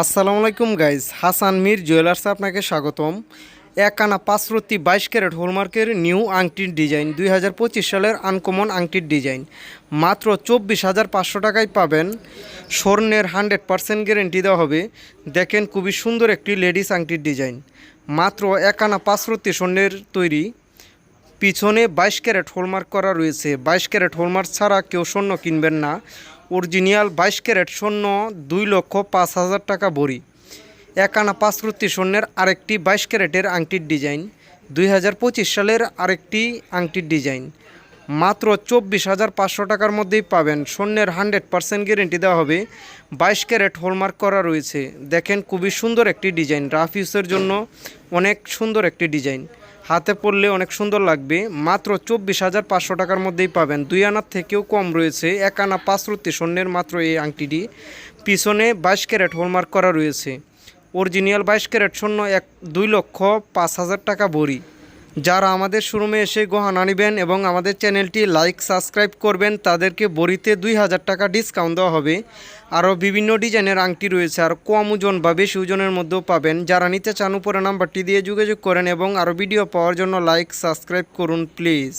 আসসালামু আলাইকুম গাইজ হাসান মির জুয়েলার্সে আপনাকে স্বাগতম। এক আনা পাঁচরত্তি বাইশ ক্যারেট হোলমার্কের নিউ আংটির ডিজাইন, দুই হাজার পঁচিশ সালের আনকমন আংটির ডিজাইন। মাত্র চব্বিশ হাজার পাঁচশো টাকায় পাবেন। স্বর্ণের হান্ড্রেড পার্সেন্ট গ্যারেন্টি দেওয়া হবে। দেখেন খুবই সুন্দর একটি লেডিস আংটির ডিজাইন। মাত্র এক আনা পাঁচরত্তি স্বর্ণের তৈরি। পিছনে বাইশ ক্যারেট হোলমার্ক করা রয়েছে। বাইশ ক্যারেট হোলমার্ক ছাড়া কেউ স্বর্ণ কিনবেন না। অরিজিনাল বাইশ ক্যারেট স্বর্ণ দুই লক্ষ পাঁচ হাজার টাকা ভরি এক আনা পাঁচরত্তি স্বর্ণের আরেকটি বাইশ ক্যারেটের আংটির ডিজাইন। দুই হাজার পঁচিশ সালের আরেকটি আংটির ডিজাইন। মাত্র চব্বিশ হাজার পাঁচশো টাকার মধ্যেই পাবেন। স্বর্ণের হান্ড্রেড পার্সেন্ট গ্যারেন্টি দেওয়া হবে। বাইশ ক্যারেট হলমার্ক করা রয়েছে। দেখেন, খুবই সুন্দর একটি ডিজাইন। রাফ ইউসের জন্য অনেক সুন্দর একটি ডিজাইন। হাতে পড়লে অনেক সুন্দর লাগবে। মাত্র চব্বিশ হাজার পাঁচশো টাকার মধ্যেই পাবেন। দুই আনার থেকেও কম রয়েছে। এক আনা পাঁচরত্তি স্বর্ণের মাত্র এই আংটিটি। পিছনে বাইশ ক্যারেট হলমার্ক করা রয়েছে। অরিজিনাল বাইশ ক্যারেট স্বর্ণ এক দুই লক্ষ পাঁচ হাজার টাকা ভরি। যারা আমাদের শোরুমে এসে গহনা নেবেন এবং আমাদের চ্যানেলটি লাইক, সাবস্ক্রাইব করবেন, তাদেরকে বড়িতে দুই হাজার টাকা ডিসকাউন্ট দেওয়া হবে। আরও বিভিন্ন ডিজাইনের আংটি রয়েছে আর কম ওজন বা বেশি ওজনের মধ্যেও পাবেন। যারা নিতে চান, উপরে নাম্বারটি দিয়ে যোগাযোগ করেন এবং আরও ভিডিও পাওয়ার জন্য লাইক, সাবস্ক্রাইব করুন, প্লিজ।